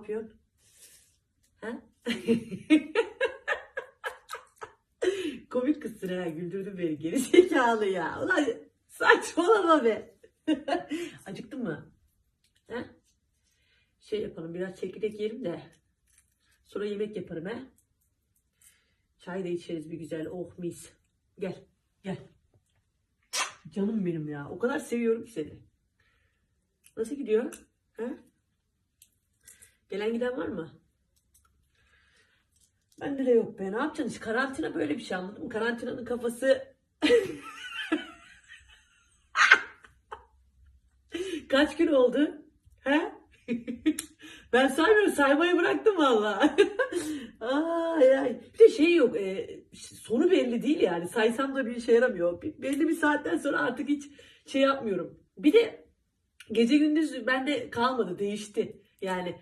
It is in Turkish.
yapıyorsun? Ha? Komik kızsın ha güldürdün beni geri zekalı ya. Ulan saçmalama be. Acıktın mı? Ha? Şey yapalım biraz çekirdek yiyelim de. Sonra yemek yaparım ha. Çay da içeriz bir güzel. Oh mis. Gel gel. Canım benim ya. O kadar seviyorum seni. Nasıl gidiyor? Ha? Gelen giden var mı? Bende de yok be. Ne yapacaksın? İşte karantina böyle bir şey anladın mı? Karantinanın kafası... Kaç gün oldu? He? ben saymıyorum. Saymayı bıraktım valla. ay ay. Bir de şey yok. e, sonu belli değil yani. Saysam da bir işe yaramıyor. Belli bir saatten sonra artık hiç şey yapmıyorum. Bir de gece gündüz bende kalmadı. Değişti. Yani